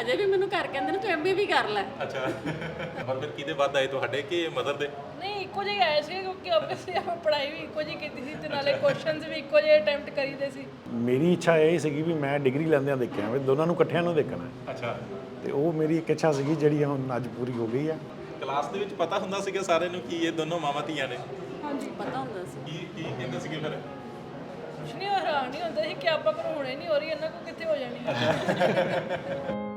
ਹਜੇ ਵੀ ਮੈਨੂੰ ਘਰ ਕਹਿੰਦੇ ਨੇ ਤੂੰ ਐਮਬੀ ਵੀ ਕਰ ਲੈ। ਅੱਛਾ। ਪਰ ਫਿਰ ਕਿਹਦੇ ਵੱਧ ਆਏ ਤੁਹਾਡੇ ਕਿ ਮਦਰ ਦੇ? ਨਹੀਂ ਇੱਕੋ ਜਿਹੇ ਆਏ ਸੀ ਕਿਉਂਕਿ ਆਬਵੀਅਸਲੀ ਆਪਾਂ ਪੜ੍ਹਾਈ ਵੀ ਇੱਕੋ ਜਿਹੀ ਕੀਤੀ ਸੀ ਤੇ ਨਾਲੇ ਕੁਐਸਚਨਸ ਵੀ ਇੱਕੋ ਜਿਹੇ ਅਟੈਂਪਟ ਕਰੀਦੇ ਸੀ। ਮੇਰੀ ਇੱਛਾ ਇਹ ਸੀਗੀ ਵੀ ਮੈਂ ਡਿਗਰੀ ਲੈਂਦਿਆਂ ਦੇਖਿਆ ਵੀ ਦੋਨਾਂ ਨੂੰ ਇਕੱਠਿਆਂ ਨੂੰ ਦੇਖਣਾ। ਅੱਛਾ। ਤੇ ਉਹ ਮੇਰੀ ਇੱਕ ਇੱਛਾ ਸੀਗੀ ਜਿਹੜੀ ਹੁਣ ਅੱਜ ਪੂਰੀ ਹੋ ਗਈ ਆ। ਕਲਾਸ ਦੇ ਵਿੱਚ ਪਤਾ ਹੁੰਦਾ ਸੀਗਾ ਸਾਰਿਆਂ ਨੂੰ ਕਿ ਇਹ ਦੋਨੋਂ ਮਾਵਾਂ ਧੀਆਂ ਨੇ? ਹਾਂਜੀ ਪਤਾ ਹੁੰਦਾ ਸੀ। ਕੀ ਕੀ ਕਹਿੰਦੇ ਸੀਗੇ ਫਿਰ? ਕੁਛ ਨਹੀਂ ਹੈਰਾਨ ਨਹੀਂ ਹੁੰਦਾ ਸੀ ਕਿ ਆਪਾਂ ਕੋਲ ਹੁਣੇ ਨਹੀਂ ਹੋ ਰਹੀ ਇਹਨਾਂ ਕੋਲ ਕਿੱਥੇ ਹੋ ਜਾਣੀ? ਹੈ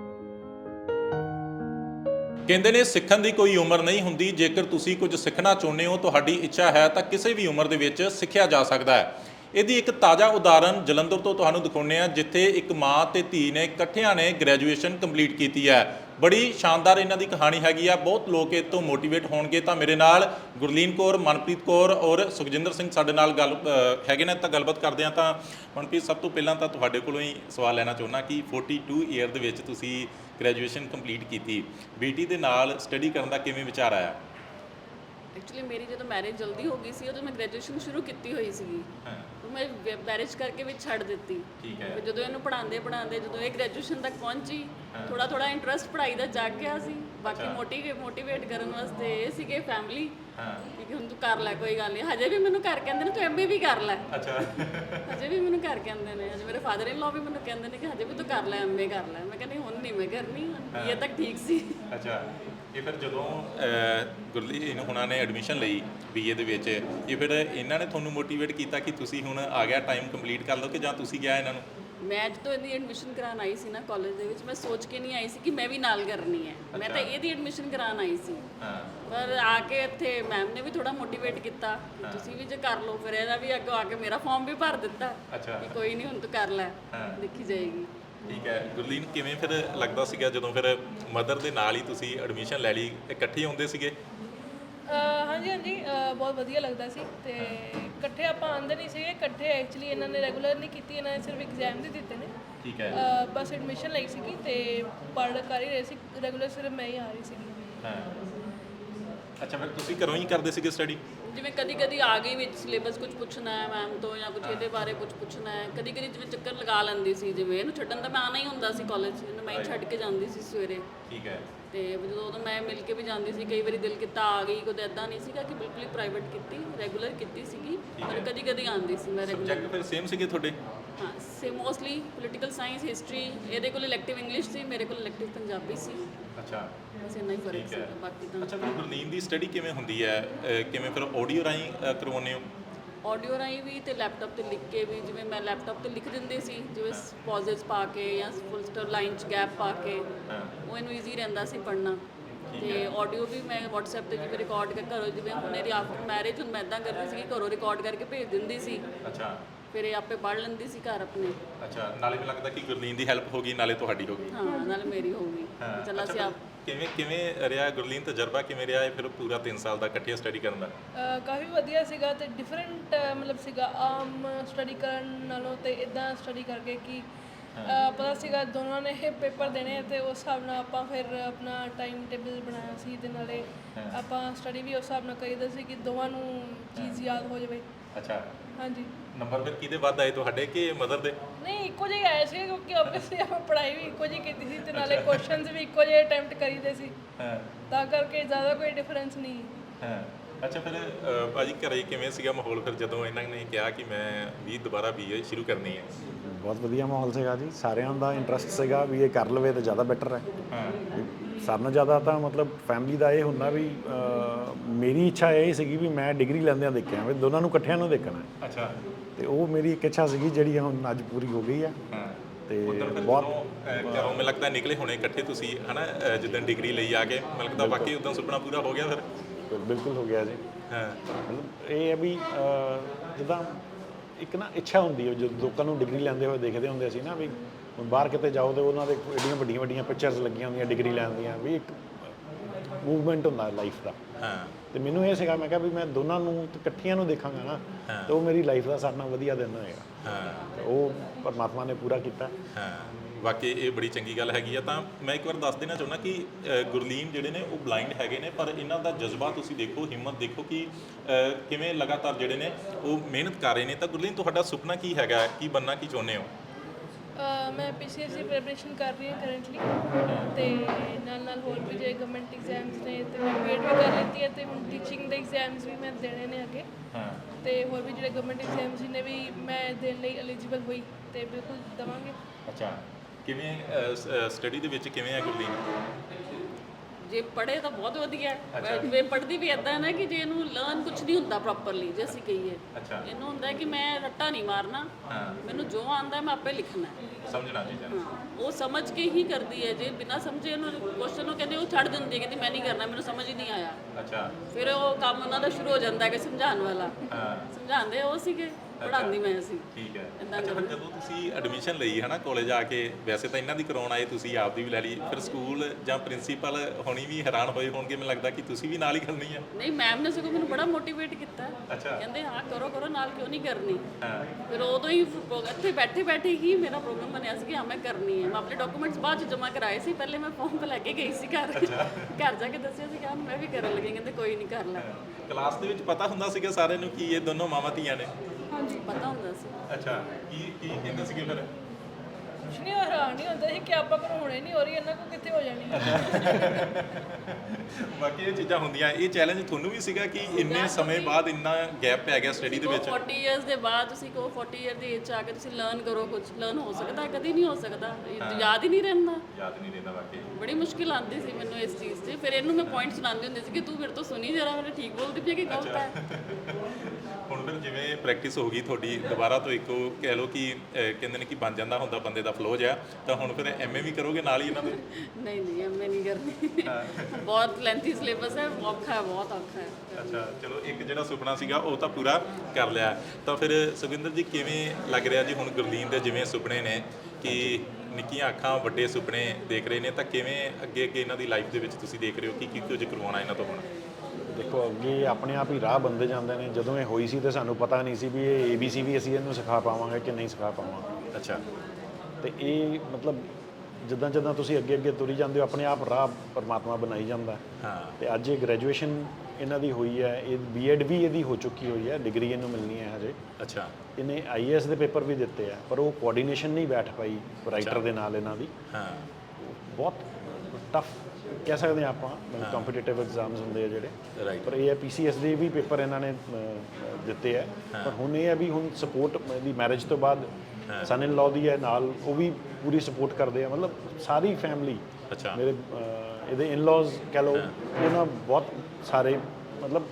ਕਹਿੰਦੇ ਨੇ ਸਿੱਖਣ ਦੀ ਕੋਈ ਉਮਰ ਨਹੀਂ ਹੁੰਦੀ, ਜੇਕਰ ਤੁਸੀਂ ਕੁਝ ਸਿੱਖਣਾ ਚਾਹੁੰਦੇ ਹੋ, ਤੁਹਾਡੀ ਇੱਛਾ ਹੈ ਤਾਂ ਕਿਸੇ ਵੀ ਉਮਰ ਦੇ ਵਿੱਚ ਸਿੱਖਿਆ ਜਾ ਸਕਦਾ ਹੈ। ਇਹਦੀ ਇੱਕ ਤਾਜ਼ਾ ਉਦਾਹਰਨ ਜਲੰਧਰ ਤੋਂ ਤੁਹਾਨੂੰ ਦਿਖਾਉਂਦੇ ਆ ਜਿੱਥੇ ਇੱਕ ਮਾਂ ਤੇ ਧੀ ਨੇ ਇਕੱਠਿਆਂ ਨੇ ਗ੍ਰੈਜੂਏਸ਼ਨ ਕੰਪਲੀਟ ਕੀਤੀ ਹੈ। ਬੜੀ ਸ਼ਾਨਦਾਰ ਇਹਨਾਂ ਦੀ ਕਹਾਣੀ ਹੈਗੀ ਆ। ਬਹੁਤ ਲੋਕ ਇਹ ਤੋਂ ਮੋਟੀਵੇਟ ਹੋਣਗੇ ਤਾਂ ਮੇਰੇ ਨਾਲ ਗੁਰਲੀਨ ਕੌਰ, ਮਨਪ੍ਰੀਤ ਕੌਰ ਔਰ ਸੁਖਜਿੰਦਰ ਸਿੰਘ ਸਾਡੇ ਨਾਲ ਗੱਲ ਹੈਗੇ ਨੇ ਤਾਂ ਗੱਲਬਾਤ ਕਰਦੇ ਆ ਤਾਂ ਮਨਪ੍ਰੀਤ, ਸਭ ਤੋਂ ਪਹਿਲਾਂ ਤਾਂ ਤੁਹਾਡੇ ਕੋਲੋਂ ਹੀ ਸਵਾਲ ਲੈਣਾ ਚਾਹੁੰਦਾ ਕਿ 42 ਇਅਰ ਦੇ ਵਿੱਚ ਤੁਸੀਂ ਗ੍ਰੈਜੂਏਸ਼ਨ ਕੰਪਲੀਟ ਕੀਤੀ। ਬੇਟੀ ਦੇ ਨਾਲ ਸਟੱਡੀ ਕਰਨ ਦਾ ਕਿਵੇਂ ਵਿਚਾਰ ਆਇਆ? ਐਕਚੁਅਲੀ ਮੇਰੀ ਜਦੋਂ ਮੈਰਿਜ ਜਲਦੀ ਹੋ ਗਈ ਸੀ ਉਦੋਂ ਮੈਂ ਗ੍ਰੈਜੂਏਸ਼ਨ ਸ਼ੁਰੂ ਕੀਤੀ ਹੋਈ ਸੀਗੀ। ਹਾਂ। ਉਹ ਮੈਂ ਮੈਰਿਜ ਕਰਕੇ ਵੀ ਛੱਡ ਦਿੱਤੀ। ਠੀਕ ਹੈ। ਫਿਰ ਜਦੋਂ ਇਹਨੂੰ ਪੜਾਉਂਦੇ ਪੜਾਉਂਦੇ ਜਦੋਂ ਇਹ ਗ੍ਰੈਜੂਏਸ਼ਨ ਤੱਕ ਪਹੁੰਚੀ ਥੋੜਾ ਥੋੜਾ ਇੰਟਰਸਟ ਪੜਾਈ ਦਾ ਜਾਗ ਗਿਆ ਸੀ। ਬਾਕੀ ਮੋਟੀਵੇਟ ਮੋਟੀਵੇਟ ਕਰਨ ਵਾਸਤੇ ਇਹ ਸੀਗੇ ਫੈਮਿਲੀ ਹਾਂ। ਕਿ ਹੁਣ ਤੂੰ ਕਰ ਲੈ ਕੋਈ ਗੱਲ ਨਹੀਂ। ਹਜੇ ਵੀ ਮੈਨੂੰ ਘਰ ਕਹਿੰਦੇ ਨੇ ਤੂੰ ਐਮਬੀ ਵੀ ਕਰ ਲੈ। ਅੱਛਾ। ਹਜੇ ਵੀ ਮੈਨੂੰ ਘਰ ਕਹਿੰਦੇ ਨੇ। ਅਜੇ ਮੇਰੇ ਫਾਦਰ ਇਨ ਲਾ ਵੀ ਮੈਨੂੰ ਕਹਿੰਦੇ ਨੇ ਕਿ ਹਜੇ ਵੀ ਤੂੰ ਕਰ ਲੈ ਐਮਏ ਕਰ ਲੈ। ਮੈਂ ਕਹਿੰਦੀ ਹੁਣ ਨਹੀਂ ਮੈਂ ਕਰਨੀ। ਹੁਣ ਇਹ ਤੱਕ ਠੀਕ ਸੀ। ਅੱਛਾ। ਇਹ ਫਿਰ ਜਦੋਂ ਗੁਰਲੀਨ ਹੁਣਾਂ ਨੇ ਐਡਮਿਸ਼ਨ ਲਈ ਬੀਏ ਦੇ ਵਿੱਚ ਇਹ ਫਿਰ ਇਹਨਾਂ ਨੇ ਤੁਹਾਨੂੰ ਮੋਟੀਵੇਟ ਕੀਤਾ ਕਿ ਤੁਸੀਂ ਹੁਣ ਆ ਗਿਆ ਟਾਈਮ ਕੰਪਲੀਟ ਕਰ ਲਓ ਕਿ ਜਾਂ ਤੁਸੀਂ ਗਿਆ ਇਹਨਾਂ ਨੂੰ? ਮੈਂ ਜਦੋਂ ਇਹਦੀ ਐਡਮਿਸ਼ਨ ਕਰਾਉਣ ਆਈ ਸੀ ਨਾ ਕਾਲਜ ਦੇ ਵਿੱਚ ਮੈਂ ਸੋਚ ਕੇ ਨਹੀਂ ਆਈ ਸੀ ਕਿ ਮੈਂ ਵੀ ਨਾਲ ਕਰਨੀ ਹੈ। ਮੈਂ ਤਾਂ ਇਹਦੀ ਐਡਮਿਸ਼ਨ ਕਰਾਉਣ ਆਈ ਸੀ। ਹਾਂ। ਪਰ ਆ ਕੇ ਇੱਥੇ ਮੈਮ ਨੇ ਵੀ ਥੋੜਾ ਮੋਟੀਵੇਟ ਕੀਤਾ ਕਿ ਤੁਸੀਂ ਵੀ ਜੇ ਕਰ ਲਓ ਫਿਰ ਇਹਦਾ ਵੀ ਅੱਗੋਂ ਆ ਕੇ ਮੇਰਾ ਫਾਰਮ ਵੀ ਭਰ ਦਿੱਤਾ ਅੱਛਾ। ਕਿ ਕੋਈ ਨਹੀਂ ਹੁਣ ਤੂੰ ਕਰ ਲੈ। ਦੇਖੀ ਜਾਏਗੀ। ਠੀਕ ਹੈ। ਗੁਰਲੀਨ ਕਿਵੇਂ ਫਿਰ ਲੱਗਦਾ ਸੀਗਾ ਜਦੋਂ ਫਿਰ ਮਦਰ ਦੇ ਨਾਲ ਹੀ ਤੁਸੀਂ ਐਡਮਿਸ਼ਨ ਲੈ ਲਈ ਇਕੱਠੇ ਹੁੰਦੇ ਸੀਗੇ? ਹਾਂਜੀ ਹਾਂਜੀ ਅਹ ਬਹੁਤ ਵਧੀਆ ਲੱਗਦਾ ਸੀ ਤੇ ਇਕੱਠੇ ਆਪਾਂ ਆਂਦੇ ਨਹੀਂ ਸੀਗੇ ਇਕੱਠੇ ਐਕਚੁਅਲੀ ਇਹਨਾਂ ਨੇ ਰੈਗੂਲਰ ਨਹੀਂ ਕੀਤੀ ਇਹਨਾਂ ਨੇ ਸਿਰਫ ਐਗਜ਼ਾਮ ਦੇ ਦਿੱਤੇ ਨੇ। ਠੀਕ ਹੈ। ਅਹ ਬਸ ਐਡਮਿਸ਼ਨ ਲਈ ਸੀਗੀ ਤੇ ਪੜ੍ਹ ਕਰ ਹੀ ਰਹੇ ਸੀ ਰੈਗੂਲਰ ਸਿਰਫ ਮੈਂ ਹੀ ਆ ਰਹੀ ਸੀਗੀ। ਹਾਂ। ਅੱਛਾ ਫਿਰ ਤੁਸੀਂ ਘਰੋਂ ਹੀ ਕਰਦੇ ਸੀਗੇ ਸਟੱਡੀ ਜਿਵੇਂ ਕਦੀ ਕਦੀ ਆ ਗਈ ਵਿੱਚ ਸਿਲੇਬਸ ਕੁਝ ਪੁੱਛਣਾ ਹੈ ਮੈਮ ਤੋਂ ਜਾਂ ਕੁਝ ਇਹਦੇ ਬਾਰੇ ਕੁਝ ਪੁੱਛਣਾ ਹੈ। ਕਦੀ ਕਦੀ ਜਿਵੇਂ ਚੱਕਰ ਲਗਾ ਲੈਂਦੀ ਸੀ ਜਿਵੇਂ ਇਹਨੂੰ ਛੱਡਣ ਦਾ ਮੈਂ ਆਣਾ ਹੀ ਹੁੰਦਾ ਸੀ ਕਾਲਜ ਇਹਨੂੰ ਮੈਂ ਹੀ ਛੱਡ ਕੇ ਜਾਂਦੀ ਸੀ ਸਵੇਰੇ। ਠੀਕ ਹੈ। ਤੇ ਜਦੋਂ ਉਦੋਂ ਮੈਂ ਮਿਲ ਕੇ ਵੀ ਜਾਂਦੀ ਸੀ ਕਈ ਵਾਰੀ ਦਿਲ ਕੀਤਾ ਆ ਗਈ ਕਦੇ ਐਦਾਂ ਨਹੀਂ ਸੀਗਾ ਕਿ ਬਿਲਕੁਲ ਹੀ ਪ੍ਰਾਈਵੇਟ ਕੀਤੀ ਰੈਗੂਲਰ ਕੀਤੀ ਸੀਗੀ ਪਰ ਕਦੀ ਕਦੀ ਆਉਂਦੀ ਸੀ ਮੈਂ ਰੈਗੂਲਰ ਸਬਜੈਕਟ ਫਿਰ ਸੇਮ ਸੀਗੇ ਤੁਹਾਡੇ? ਹਾਂ ਸੇ ਮੋਸਟਲੀ ਪੋਲੀਟੀਕਲ ਸਾਇੰਸ ਹਿਸਟਰੀ ਇਹਦੇ ਕੋਲ ਇਲੈਕਟਿਵ ਇੰਗਲਿਸ਼ ਸੀ ਮੇਰੇ ਕੋਲ ਇਲੈਕਟਿਵ ਪੰਜਾਬੀ ਸੀ। ਅੱਛਾ। ਬਸ ਇੰਨਾ ਹੀ ਫ਼ਰਕ ਸੀ ਬਾਕੀ ਤਾਂ ਅੱਛਾ ਫਿਰ ਗੁਰਲੀਨ ਦੀ ਸਟੱਡੀ ਕਿਵੇਂ ਹੁੰਦੀ ਹੈ? ਅਹ ਕਿਵੇਂ ਫਿਰ ਆਡੀਓ ਰਾਹੀਂ ਅਹ ਕਰਵਾਉਂਦੇ ਹੋ? ਆਡੀਓ ਰਾਹੀਂ ਵੀ ਤੇ ਲੈਪਟਾਪ ਤੇ ਲਿਖ ਕੇ ਵੀ ਜਿਵੇਂ ਮੈਂ ਲੈਪਟਾਪ ਤੇ ਲਿਖ ਦਿੰਦੀ ਸੀ ਜਿਵੇਂ ਪੌਜ਼ਸ ਪਾ ਕੇ ਜਾਂ ਫੁੱਲ ਸਟਾਪ ਲਾਈਨ ਚ ਗੈਪ ਪਾ ਕੇ ਉਹ ਇਹਨੂੰ ਈਜ਼ੀ ਰਹਿੰਦਾ ਸੀ ਪੜ੍ਹਨਾ। ਤੇ ਆਡੀਓ ਵੀ ਮੈਂ WhatsApp ਤੇ ਜਿਵੇਂ ਰਿਕਾਰਡ ਕਰ ਘਰੋਂ ਜਿਵੇਂ ਹੁਣ ਇਹਦੀ ਆਫਟਰ ਮੈਰਿਜ ਹੁਣ ਮੈਂ ਇਦਾਂ ਕਰਦੀ ਸੀ ਕਿ ਘਰੋਂ ਰਿਕਾਰਡ ਕਰਕੇ ਭੇਜ ਦਿੰਦੀ ਸੀ। ਅੱਛਾ। ਫਿਰ ਇਹ ਆਪੇ ਪੜ੍ਹ ਲੈਂਦੀ ਸੀ ਘਰ ਆਪਣੇ। ਅੱਛਾ ਨਾਲੇ ਮੈਨੂੰ ਲੱਗਦਾ ਕਿ ਗੁਰਲੀਨ ਦੀ ਹੈਲਪ ਹੋ ਗਈ ਨਾਲੇ ਤੁਹਾਡੀ ਹੋ ਗਈ। ਹਾਂ ਨਾਲ ਮੇਰੀ ਹੋ ਗਈ। ਚੱਲ ਅਸੀਂ ਆਪ ਕਿਵੇਂ ਕਿਵੇਂ ਰਿਹਾ ਗੁਰਲੀਨ ਤਜਰਬਾ ਕਿਵੇਂ ਰਿਹਾ ਇਹ ਫਿਰ ਪੂਰਾ 3 ਸਾਲ ਦਾ ਇਕੱਠੇ ਸਟੱਡੀ ਕਰਨ ਦਾ? ਅਹ ਕਾਫੀ ਵਧੀਆ ਸੀਗਾ ਤੇ ਡਿਫਰੈਂਟ ਮਤਲਬ ਸੀਗਾ ਆਮ ਸਟੱਡੀ ਕਰਨ ਨਾਲੋਂ ਤੇ ਇਦਾਂ ਸਟੱਡੀ ਕਰਕੇ ਕਿ ਅਹ ਪਤਾ ਸੀਗਾ ਦੋਨਾਂ ਨੇ ਇਹ ਪੇਪਰ ਦੇਣੇ ਤੇ ਉਸ ਹਿਸਾਬ ਨਾਲ ਆਪਾਂ ਫਿਰ ਆਪਣਾ ਟਾਈਮ ਟੇਬਲ ਬਣਾਇਆ ਸੀ ਤੇ ਨਾਲੇ ਆਪਾਂ ਸਟੱਡੀ ਵੀ ਉਸ ਹਿਸਾਬ ਨਾਲ ਕਰੀਦਾ ਸੀ ਕਿ ਦੋਵਾਂ ਨੂੰ ਚੀਜ਼ ਯਾਦ ਹੋ ਜਾਵੇ। ਅੱਛਾ। ਹਾਂਜੀ। ਨੰਬਰ ਫਿਰ ਕਿਹਦੇ ਵੱਧ ਆਏ ਤੁਹਾਡੇ ਕਿ ਮਦਰ ਦੇ? ਨਹੀਂ ਇੱਕੋ ਜਿਹੇ ਆਏ ਸੀ ਕਿਉਂਕਿ ਆਬਵੀਅਸਲੀ ਆਪਾਂ ਪੜ੍ਹਾਈ ਵੀ ਇੱਕੋ ਜਿਹੀ ਕੀਤੀ ਸੀ ਤੇ ਨਾਲੇ ਕੁਐਸਚਨਸ ਵੀ ਇੱਕੋ ਜਿਹੇ ਅਟੈਂਪਟ ਕਰੀਦੇ ਸੀ। ਹਾਂ। ਤਾਂ ਕਰਕੇ ਜ਼ਿਆਦਾ ਕੋਈ ਡਿਫਰੈਂਸ ਨਹੀਂ। ਹਾਂ। ਅੱਛਾ ਫਿਰ ਅਹ, ਭਾਜੀ ਘਰੇ ਕਿਵੇਂ ਸੀਗਾ ਮਾਹੌਲ ਫਿਰ ਜਦੋਂ ਇਹਨਾਂ ਨੇ ਕਿਹਾ ਕਿ ਮੈਂ ਵੀ ਦੁਬਾਰਾ ਬੀਏ ਸ਼ੁਰੂ ਕਰਨੀ ਹੈ? ਬਹੁਤ ਵਧੀਆ ਮਾਹੌਲ ਸੀਗਾ ਜੀ। ਸਾਰਿਆਂ ਦਾ ਇੰਟਰਸਟ ਸੀਗਾ ਵੀ ਇਹ ਕਰ ਲਵੇ ਤਾਂ ਜ਼ਿਆਦਾ ਬੈਟਰ ਹੈ। ਸਾਰਿਆਂ ਨਾਲੋਂ ਜ਼ਿਆਦਾ ਤਾਂ ਮਤਲਬ ਫੈਮਿਲੀ ਦਾ ਇਹ ਹੁੰਦਾ ਵੀ ਮੇਰੀ ਇੱਛਾ ਇਹ ਸੀਗੀ ਵੀ ਮੈਂ ਡਿਗਰੀ ਲੈਂਦਿਆਂ ਦੇਖਿਆ ਵੀ ਦੋਨਾਂ ਨੂੰ ਇਕੱਠਿਆਂ ਨੂੰ ਦੇਖਣਾ ਹੈ। ਅੱਛਾ। ਤੇ ਉਹ ਮੇਰੀ ਇੱਕ ਇੱਛਾ ਸੀਗੀ ਜਿਹੜੀ ਹੁਣ ਅੱਜ ਪੂਰੀ ਹੋ ਗਈ ਹਾਂ। ਤੇ ਬਹੁਤ ਜਦੋਂ ਮੈਨੂੰ ਲੱਗਦਾ ਨਿਕਲੇ ਹੋਣੇ ਇਕੱਠੇ ਤੁਸੀਂ ਹਨਾ? ਜਿੱਦਾਂ ਡਿਗਰੀ ਲਈ ਆ ਕੇ ਮੈਨੂੰ ਲੱਗਦਾ ਬਾਕੀ ਉਦੋਂ ਸੁਪਨਾ ਪੂਰਾ ਹੋ ਗਿਆ ਫਿਰ? ਬਿਲਕੁਲ- ਹੋ ਗਿਆ ਜੀ। ਹਾਂ। ਇਹ ਹੈ ਵੀ ਜਿੱਦਾਂ ਇੱਕ ਨਾ ਇੱਛਾ ਹੁੰਦੀ ਹੈ, ਜਦੋਂ ਲੋਕਾਂ ਨੂੰ ਡਿਗਰੀ ਲੈਂਦੇ ਹੋਏ ਦੇਖਦੇ ਹੁੰਦੇ ਸੀ ਨਾ ਵੀ ਹੁਣ ਬਾਹਰ ਕਿਤੇ ਜਾਓ ਤੇ ਉਹਨਾਂ ਦੇ ਐਡੀਆਂ ਵੱਡੀਆਂ ਵੱਡੀਆਂ ਪਿਕਚਰਸ ਲੱਗੀਆਂ ਹੁੰਦੀਆਂ ਡਿਗਰੀ ਲੈਣ ਦੀਆਂ, ਵੀ ਇੱਕ ਮੂਵਮੈਂਟ ਹੁੰਦਾ ਲਾਈਫ ਦਾ। ਹਾਂ। ਤੇ ਮੈਨੂੰ ਇਹ ਸੀਗਾ ਮੈਂ ਕਿਹਾ ਵੀ ਮੈਂ ਦੋਨਾਂ ਨੂੰ ਤੇ ਇਕੱਠੀਆਂ ਨੂੰ ਦੇਖਾਂਗਾ ਨਾ ਤੇ ਉਹ ਮੇਰੀ ਲਾਈਫ ਦਾ ਸਾਡਾ ਵਧੀਆ ਦਿਨ ਹੋਏਗਾ। ਹਾਂ। ਉਹ ਪਰਮਾਤਮਾ ਨੇ ਪੂਰਾ ਕੀਤਾ। ਹਾਂ। ਵਾਕਈ ਇਹ ਬੜੀ ਚੰਗੀ ਗੱਲ ਹੈਗੀ ਆ ਤਾਂ ਮੈਂ ਇੱਕ ਵਾਰ ਦੱਸ ਦੇਣਾ ਚਾਹੁੰਦਾ ਕਿ ਗੁਰਲੀਨ ਜਿਹੜੇ ਨੇ ਉਹ ਬਲਾਈਂਡ ਹੈਗੇ ਨੇ ਪਰ ਇਹਨਾਂ ਦਾ ਜਜ਼ਬਾ ਤੁਸੀਂ ਦੇਖੋ ਹਿੰਮਤ ਦੇਖੋ ਕਿ ਕਿਵੇਂ ਲਗਾਤਾਰ ਜਿਹੜੇ ਨੇ ਉਹ ਮਿਹਨਤ ਕਰ ਰਹੇ ਨੇ। ਤਾਂ ਗੁਰਲੀਨ ਤੁਹਾਡਾ ਸੁਪਨਾ ਕੀ ਹੈਗਾ? ਕੀ ਬੰਨਾ ਕੀ ਚਾਹੁੰਦੇ ਹੋ? ਅਹ ਮੈਂ ਪੀਸੀਐਸ ਦੀ ਪ੍ਰੈਪਰੇਸ਼ਨ ਕਰ ਰਹੀ ਹਾਂ ਕਰੰਟਲੀ ਤੇ ਨਾਲ ਨਾਲ ਹੋਰ ਵੀ ਜੇ ਗਵਰਨਮੈਂਟ ਐਗਜ਼ਾਮਸ ਨੇ ਤੇ ਮੈਂ ਬੀਐਡ ਵੀ ਕਰ ਲਿੱਤੀ ਹੈ ਤੇ ਹੁਣ ਟੀਚਿੰਗ ਦੇ ਐਗਜ਼ਾਮਸ ਵੀ ਮੈਂ ਦੇਣੇ ਨੇ ਅੱਗੇ। ਹਾਂ। ਤੇ ਹੋਰ ਵੀ ਜਿਹੜੇ ਗਵਰਨਮੈਂਟ ਐਗਜ਼ਾਮਸ ਨੇ ਵੀ ਮੈਂ ਦੇਣ ਲਈ ਐਲੀਜੀਬਲ ਹੋਈ ਤੇ ਬਿਲਕੁਲ ਦਵਾਂਗੇ। ਅੱਛਾ। ਕਿਵੇਂ ਸਟੱਡੀ ਦੇ ਵਿੱਚ ਕਿਵੇਂ ਹੈ ਗੁਰਲੀਨ ਜੇ ਪੜ੍ਹੇ ਤਾਂ ਬਹੁਤ ਵਧੀਆ ਹੈ। ਵੇ ਪੜ੍ਹਦੀ ਵੀ ਇਦਾਂ ਨਾ ਕਿ ਜੇ ਇਹਨੂੰ ਲਰਨ ਕੁਝ ਨਹੀਂ ਹੁੰਦਾ ਪ੍ਰੋਪਰਲੀ ਜੇ ਅਸੀਂ ਕਹੀਏ। ਇਹਨੂੰ ਹੁੰਦਾ ਕਿ ਮੈਂ ਰੱਟਾ ਨਹੀਂ ਮਾਰਨਾ। ਮੈਨੂੰ ਜੋ ਆਂਦਾ ਮੈਂ ਆਪੇ ਲਿਖਣਾ ਸਮਝਣਾ। ਹਾਂ, ਉਹ ਸਮਝ ਕੇ ਹੀ ਕਰਦੀ ਹੈ। ਜੇ ਬਿਨਾ ਸਮਝੇ ਇਹਨੂੰ ਕੁਐਸਚਨ ਨੂੰ ਕਹਿੰਦੇ ਉਹ ਛੱਡ ਦਿੰਦੀ ਹੈ ਕਹਿੰਦੀ ਮੈਂ ਨਹੀਂ ਕਰਨਾ ਮੈਨੂੰ ਸਮਝ ਹੀ ਨਹੀਂ ਆਇਆ। ਅੱਛਾ। ਫਿਰ ਉਹ ਕੰਮ ਉਹਨਾਂ ਦਾ ਸ਼ੁਰੂ ਹੋ ਜਾਂਦਾ ਹੈ ਕਿ ਸਮਝਾਉਣ ਵਾਲਾ। ਹਾਂ। ਸਮਝਾਉਂਦੇ ਉਹ ਸੀਗੇ। ਪੜ੍ਹਾਉਂਦੀ ਮੈਂ ਸੀ ਠੀਕ ਹੈ। ਏਦਾਂ ਅੱਛਾ ਫਿਰ ਜਦੋਂ ਤੁਸੀਂ ਐਡਮਿਸ਼ਨ ਲਈ ਹੈ ਨਾ ਕਾਲਜ ਆ ਕੇ ਵੈਸੇ ਤਾਂ ਇਹਨਾਂ ਦੀ ਕਰਾਉਣ ਆਏ ਤੁਸੀਂ ਆਪ ਦੀ ਵੀ ਲੈ ਲਈ ਫਿਰ ਸਕੂਲ ਜਾਂ ਪ੍ਰਿੰਸੀਪਲ ਹੋਣੀ ਵੀ ਹੈਰਾਨ ਹੋਏ ਹੋਣਗੇ ਮੈਨੂੰ ਲੱਗਦਾ ਕਿ ਤੁਸੀਂ ਵੀ ਨਾਲ ਹੀ ਕਰਨੀ ਹੈ ਨਹੀਂ ਮੈਮ ਨੇ ਸਗੋਂ ਮੈਨੂੰ ਬੜਾ ਮੋਟੀਵੇਟ ਕੀਤਾ। ਅੱਛਾ। ਕਹਿੰਦੇ ਹਾਂ ਕਰੋ ਕਰੋ ਨਾਲ ਕਿਉਂ ਨਹੀਂ ਕਰਨੀ? ਹਾਂ। ਫਿਰ ਉਦੋਂ ਹੀ ਪ੍ਰੋ- ਇੱਥੇ ਬੈਠੇ ਬੈਠੇ ਹੀ ਮੇਰਾ ਪ੍ਰੋਗਰਾਮ ਬਣਿਆ ਸੀ ਕਿ ਹਾਂ ਮੈਂ ਕਰਨੀ ਹੈ ਮੈਂ ਆਪਣੇ ਡਾਕੂਮੈਂਟਸ ਬਾਅਦ ਚ ਜਮ੍ਹਾਂ ਕਰਾਏ ਸੀ ਪਹਿਲੇ ਮੈਂ ਫਾਰਮ ਤੇ ਲੈ ਕੇ ਗਈ ਸੀ ਘਰ। ਘਰ ਜਾ ਕੇ ਦੱਸਿਆ ਸੀ ਕਿ ਹਾਂ ਮੈਂ ਵੀ ਕਰਨ ਲੱਗੀ। ਕਹਿੰਦੇ ਕੋਈ ਨਹੀਂ ਕਰ ਲੈ। ਕਲਾਸ ਦੇ ਵਿੱਚ ਪਤਾ ਹੁੰਦਾ ਸੀਗਾ ਸਾਰਿਆਂ ਨੂੰ ਕਿ ਇਹ ਦੋਨੋਂ ਮਾਵਾਂ ਧੀਆਂ ਨੇ। ਹਾਂਜੀ। ਪਤਾ ਹੁੰਦਾ ਸੀ। ਅੱਛਾ ਕੀ ਕੀ ਕਹਿੰਦੇ ਸੀਗੇ ਫਿਰ? ਕੁਛ ਨਹੀਂ ਹੈਰਾਨ ਨਹੀਂ ਹੁੰਦਾ ਸੀ ਕਿ ਆਪਾਂ ਕੋਲ ਹੁਣੇ ਨਹੀਂ ਹੋ ਰਹੀ ਇਹਨਾਂ ਕੋਲ ਕਿੱਥੇ ਹੋ ਜਾਣੀ? ਹੈ ਬਾਕੀ ਇਹ ਚੀਜ਼ਾਂ ਹੁੰਦੀਆਂ। ਇਹ ਚੈਲੰਜ ਤੁਹਾਨੂੰ ਵੀ ਸੀਗਾ ਕਿ ਇੰਨੇ ਸਮੇਂ ਬਾਅਦ ਇੰਨਾ ਗੈਪ ਪੈ ਗਿਆ ਸਟੱਡੀ ਦੇ ਵਿੱਚ? 40 ਇਅਰਸ ਦੇ ਬਾਅਦ ਤੁਸੀਂ ਕਹੋ 40 ਇਅਰ ਦੀ ਏਜ ਚ ਆ ਕੇ ਤੁਸੀਂ ਲਰਨ ਕਰੋ ਕੁਝ ਲਰਨ ਹੋ ਸਕਦਾ ਕਦੀ ਨਹੀਂ ਹੋ ਸਕਦਾ। ਇਹ ਯਾਦ ਹੀ ਨਹੀਂ ਰਹਿੰਦਾ। ਯਾਦ ਨਹੀਂ ਰਹਿੰਦਾ ਵਾਕਈ ਬੜੀ ਮੁਸ਼ਕਿਲ ਆਉਂਦੀ ਸੀ ਮੈਨੂੰ ਇਸ ਚੀਜ਼ 'ਚ। ਫਿਰ ਇਹਨੂੰ ਮੈਂ ਪੁਆਇੰਟ ਸੁਣਾਉਂਦੀ ਹੁੰਦੀ ਸੀ ਕਿ ਤੂੰ ਮੇਰੇ ਤੋਂ ਸੁਣੀ ਜਰਾ ਮੇਰੇ ਠੀਕ ਬੋਲਦੀ ਪਈ ਹੈ ਕਿ ਗਲਤ ਹੈ? ਫਿਰ ਜਿਵੇਂ ਪ੍ਰੈਕਟਿਸ ਹੋ ਗਈ ਤੁਹਾਡੀ ਦੁਬਾਰਾ ਤੋਂ ਇੱਕੋ ਕਹਿ ਲਓ ਕਿ ਅਹ, ਕਹਿੰਦੇ ਨੇ ਕਿ ਬਣ ਜਾਂਦਾ ਹੁੰਦਾ ਬੰਦੇ ਦਾ ਫਲੋ ਜਿਹਾ ਤਾਂ ਹੁਣ ਫਿਰ ਐਮਏ ਵੀ ਕਰੋਗੇ ਨਾਲ ਹੀ ਇਹਨਾਂ ਦੇ? ਨਹੀਂ ਨਹੀਂ ਐਵੇਂ ਨਹੀਂ ਕਰਨੀ। ਬਹੁਤ ਲੈਂਥੀ ਸਿਲੇਬਸ ਹੈ ਔਖਾ ਹੈ ਬਹੁਤ ਔਖਾ ਹੈ। ਅੱਛਾ ਚਲੋ ਇੱਕ ਜਿਹੜਾ ਸੁਪਨਾ ਸੀਗਾ ਉਹ ਤਾਂ ਪੂਰਾ ਕਰ ਲਿਆ। ਤਾਂ ਫਿਰ ਸੁਖਿੰਦਰ ਜੀ ਕਿਵੇਂ ਲੱਗ ਰਿਹਾ ਜੀ ਹੁਣ ਗੁਰਲੀਨ ਦੇ ਜਿਵੇਂ ਸੁਪਨੇ ਨੇ ਕਿ ਨਿੱਕੀਆਂ ਅੱਖਾਂ ਵੱਡੇ ਸੁਪਨੇ ਦੇਖ ਰਹੇ ਨੇ ਤਾਂ ਕਿਵੇਂ ਅੱਗੇ ਅੱਗੇ ਇਹਨਾਂ ਦੀ ਲਾਈਫ ਦੇ ਵਿੱਚ ਤੁਸੀਂ ਦੇਖ ਰਹੇ ਹੋ? ਕਿ ਕੀ ਕੁਝ ਕਰਵਾਉਣਾ ਇਹਨਾਂ ਤੋਂ ਹੁਣ? ਦੇਖੋ ਅੱਗੇ ਆਪਣੇ ਆਪ ਹੀ ਰਾਹ ਬੰਦੇ ਜਾਂਦੇ ਨੇ। ਜਦੋਂ ਇਹ ਹੋਈ ਸੀ ਤੇ ਸਾਨੂੰ ਪਤਾ ਨਹੀਂ ਸੀ ਵੀ ਇਹ ABC ਵੀ ਅਸੀਂ ਇਹਨੂੰ ਸਿਖਾ ਪਾਵਾਂਗੇ ਕਿ ਨਹੀਂ ਸਿਖਾ ਪਾਵਾਂਗੇ। ਅੱਛਾ। ਤੇ ਇਹ ਮਤਲਬ ਜਿੱਦਾਂ ਜਿੱਦਾਂ ਤੁਸੀਂ ਅੱਗੇ ਅੱਗੇ ਤੁਰੀ ਜਾਂਦੇ ਹੋ ਆਪਣੇ ਆਪ ਰਾਹ ਪਰਮਾਤਮਾ ਬਣਾਈ ਜਾਂਦਾ। ਹੈ। ਹਾਂ ਤੇ ਅੱਜ ਇਹ ਗ੍ਰੈਜੂਏਸ਼ਨ ਇਹਨਾਂ ਦੀ ਹੋਈ ਹੈ ਇਹ ਬੀਐਡ ਵੀ ਇਹਦੀ ਹੋ ਚੁੱਕੀ ਹੋਈ ਹੈ ਡਿਗਰੀ ਇਹਨੂੰ ਮਿਲਣੀ ਹੈ ਹਜੇ। ਅੱਛਾ। ਇਹਨੇ ਆਈਐਸ ਦੇ ਪੇਪਰ ਵੀ ਦਿੱਤੇ ਆ ਪਰ ਉਹ ਕੋਆਰਡੀਨੇਸ਼ਨ ਨਹੀਂ ਬੈਠ ਪਾਈ ਰਾਈਟਰ ਦੇ ਨਾਲ ਇਹਨਾਂ ਦੀ। ਹਾਂ। ਬਹੁਤ ਟਫ ਕਹਿ ਸਕਦੇ ਹਾਂ ਆਪਾਂ ਕੰਪੀਟੀਟਿਵ ਐਗਜ਼ਾਮਸ ਹੁੰਦੇ ਆ ਜਿਹੜੇ। ਪਰ ਇਹ ਹੈ ਪੀਸੀਐਸ ਦੇ ਵੀ ਪੇਪਰ ਇਹਨਾਂ ਨੇ ਦਿੱਤੇ ਆ। ਪਰ ਹੁਣ ਇਹ ਹੈ ਵੀ ਹੁਣ ਸਪੋਰਟ ਦੀ ਮੈਰਿਜ ਤੋਂ ਬਾਅਦ ਸਨ ਇਨ ਲਾਅ ਦੀ ਹੈ ਨਾਲ ਉਹ ਵੀ ਪੂਰੀ ਸਪੋਰਟ ਕਰਦੇ ਆ। ਮਤਲਬ ਸਾਰੀ ਫੈਮਿਲੀ ਅੱਛਾ। ਮੇਰੇ ਅਹ, ਇਹਦੇ ਇਨ-ਲॉज ਕਹ ਲਓ ਉਹਨਾਂ ਬਹੁਤ ਸਾਰੇ ਮਤਲਬ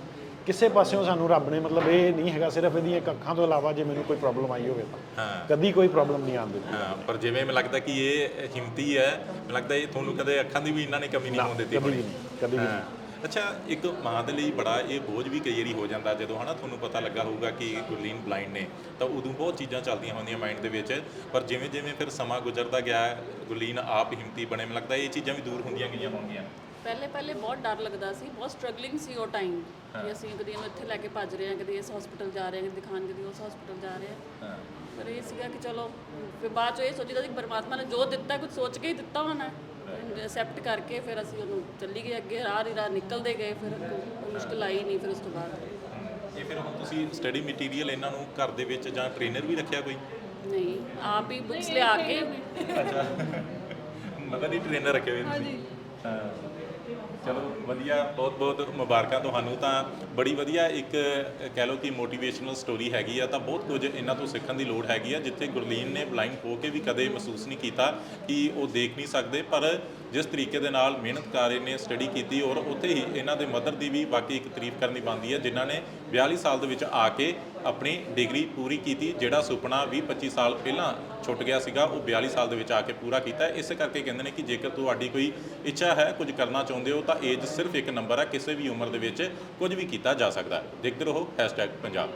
ਕਿਸੇ ਪਾਸਿਓਂ ਸਾਨੂੰ ਰੱਬ ਨੇ ਮਤਲਬ ਇਹ ਨਹੀਂ ਹੈਗਾ ਸਿਰਫ ਇਹਦੀਆਂ ਇੱਕ ਅੱਖਾਂ ਤੋਂ ਇਲਾਵਾ ਜੇ ਮੈਨੂੰ ਕੋਈ ਪ੍ਰੋਬਲਮ ਆਈ ਹੋਵੇ ਤਾਂ। ਹਾਂ। ਕਦੀ ਕੋਈ ਪ੍ਰੋਬਲਮ ਨਹੀਂ ਆਉਂਦੀ। ਹਾਂ ਪਰ ਜਿਵੇਂ ਮੈਨੂੰ ਲੱਗਦਾ ਕਿ ਇਹ ਹਿੰਮਤੀ ਹੈ ਮੈਨੂੰ ਲੱਗਦਾ ਇਹ ਤੁਹਾਨੂੰ ਕਦੇ ਅੱਖਾਂ ਦੀ ਵੀ ਇਹਨਾਂ ਨੇ ਕਮੀ ਨਹੀਂ ਹੋਣ ਦਿੱਤੀ ਕਦੀ ਵੀ ਨਹੀਂ ਕਦੀ ਵੀ ਹਾਂ। ਅੱਛਾ ਇੱਕ ਮਾਂ ਦੇ ਲਈ ਬੜਾ ਇਹ ਬੋਝ ਵੀ ਕਈ ਵਾਰੀ ਹੋ ਜਾਂਦਾ ਜਦੋਂ ਹਨਾ ਤੁਹਾਨੂੰ ਪਤਾ ਲੱਗਾ ਹੋਊਗਾ ਕਿ ਗੁਰਲੀਨ ਬਲਾਈਂਡ ਨੇ ਤਾਂ ਉਦੋਂ ਬਹੁਤ ਚੀਜ਼ਾਂ ਚੱਲਦੀਆਂ ਹੁੰਦੀਆਂ ਮਾਈਂਡ ਦੇ ਵਿੱਚ ਪਰ ਜਿਵੇਂ ਜਿਵੇਂ ਫਿਰ ਸਮਾਂ ਗੁਜ਼ਰਦਾ ਗਿਆ ਗੁਰਲੀਨ ਆਪ ਹਿੰਮਤੀ ਬਣੇ ਮੈਨੂੰ ਲੱਗਦਾ ਇਹ ਚੀਜ਼ਾਂ ਵੀ ਦੂਰ ਹੁੰਦੀਆਂ ਗਈਆਂ ਹੋਣਗੀਆਂ। ਪਹਿਲੇ ਪਹਿਲੇ ਬਹੁਤ ਡਰ ਲੱਗਦਾ ਸੀ ਬਹੁਤ ਸਟਰਗਲਿੰਗ ਸੀ ਉਹ ਟਾਈਮ ਕਿ ਅਸੀਂ ਕਦੀ ਇਹਨੂੰ ਇੱਥੇ ਲੈ ਕੇ ਭੱਜ ਰਹੇ ਹਾਂ ਕਦੀ ਇਸ ਹਸਪੀਟਲ ਜਾ ਰਹੇ ਹਾਂ ਦਿਖਾਣ ਕਦੀ ਉਸ ਹਸਪੀਟਲ ਜਾ ਰਹੇ ਹਾਂ। ਹਾਂ। ਪਰ ਇਹ ਸੀਗਾ ਕਿ ਚਲੋ ਫਿਰ ਬਾਅਦ ਚੋਂ ਇਹ ਸੋਚੀਦਾ ਸੀ ਕਿ ਪਰਮਾਤਮਾ ਨੇ ਜੋ ਦਿੱਤਾ ਕੁਝ ਸੋਚ ਕੇ ਹੀ ਦਿੱਤਾ ਹੋਣਾ। ਐਕਸੈਪਟ ਕਰਕੇ ਫਿਰ ਅਸੀਂ ਉਹਨੂੰ ਚੱਲੀ ਗਏ ਅੱਗੇ ਰਾਹ ਦੀ ਰਾਹ ਨਿਕਲਦੇ ਗਏ ਫਿਰ ਕੋਈ ਮੁਸ਼ਕਿਲ ਆਈ ਨਹੀਂ ਫਿਰ ਉਸ ਤੋਂ ਬਾਅਦ। ਇਹ ਫਿਰ ਹੁਣ ਤੁਸੀਂ ਸਟੱਡੀ ਮਟੀਰੀਅਲ ਇਹਨਾਂ ਨੂੰ ਘਰ ਦੇ ਵਿੱਚ ਜਾਂ ਟ੍ਰੇਨਰ ਵੀ ਰੱਖਿਆ ਕੋਈ? ਨਹੀਂ ਆਪ ਹੀ ਬੁੱਕਸ ਲਿਆ ਕੇ। ਅੱਛਾ। ਮਤਲਬ ਹੀ ਟ੍ਰੇਨਰ ਰੱਖੇ ਹੋਏ ਤੁਸੀਂ? ਹਾਂ। ਚਲੋ ਵਧੀਆ, ਬਹੁਤ ਬਹੁਤ ਮੁਬਾਰਕਾਂ ਤੁਹਾਨੂੰ ਤਾਂ। ਬੜੀ ਵਧੀਆ ਇੱਕ, ਕਹਿ ਲਓ ਕਿ ਮੋਟੀਵੇਸ਼ਨਲ ਸਟੋਰੀ ਹੈਗੀ ਆ, ਤਾਂ ਬਹੁਤ ਕੁਝ ਇਹਨਾਂ ਤੋਂ ਸਿੱਖਣ ਦੀ ਲੋੜ ਹੈਗੀ ਆ, ਜਿੱਥੇ ਗੁਰਲੀਨ ਨੇ ਬਲਾਈਂਡ ਹੋ ਕੇ ਵੀ ਕਦੇ ਮਹਿਸੂਸ ਨਹੀਂ ਕੀਤਾ ਕਿ ਉਹ ਦੇਖ ਨਹੀਂ ਸਕਦੇ, ਪਰ ਜਿਸ ਤਰੀਕੇ ਦੇ ਨਾਲ ਮਿਹਨਤ ਕਰ ਰਹੇ ਨੇ ਸਟੱਡੀ ਕੀਤੀ, ਔਰ ਉੱਥੇ ਹੀ ਇਹਨਾਂ ਦੇ ਮਦਰ ਦੀ ਵੀ ਬਾਕੀ ਇੱਕ ਤਾਰੀਫ ਕਰਨੀ ਬਣਦੀ ਹੈ ਜਿਨ੍ਹਾਂ ਨੇ 42 ਸਾਲ ਦੇ ਵਿੱਚ ਆ ਕੇ ਆਪਣੀ ਡਿਗਰੀ ਪੂਰੀ ਕੀਤੀ, ਜਿਹੜਾ ਸੁਪਨਾ 20 25 ਸਾਲ ਪਹਿਲਾਂ ਛੁੱਟ ਗਿਆ ਸੀਗਾ, ਉਹ 42 ਸਾਲ ਦੇ ਵਿੱਚ ਆ ਕੇ ਪੂਰਾ ਕੀਤਾ ਹੈ। ਇਸੇ ਕਰਕੇ ਕਹਿੰਦੇ ਨੇ ਕਿ ਜੇਕਰ ਤੁਹਾਡੀ ਕੋਈ ਇੱਛਾ ਹੈ ਕੁਝ ਕਰਨਾ ਚਾਹੁੰਦੇ ਹੋ, ਤਾਂ ਏਜ ਸਿਰਫ ਇੱਕ ਨੰਬਰ ਹੈ, ਕਿਸੇ ਵੀ ਉਮਰ ਦੇ ਵਿੱਚ ਕੁਝ ਵੀ ਕੀਤਾ ਜਾ ਸਕਦਾ ਹੈ ਦੇਖਦੇ ਰਹੋ #ਪੰਜਾਬ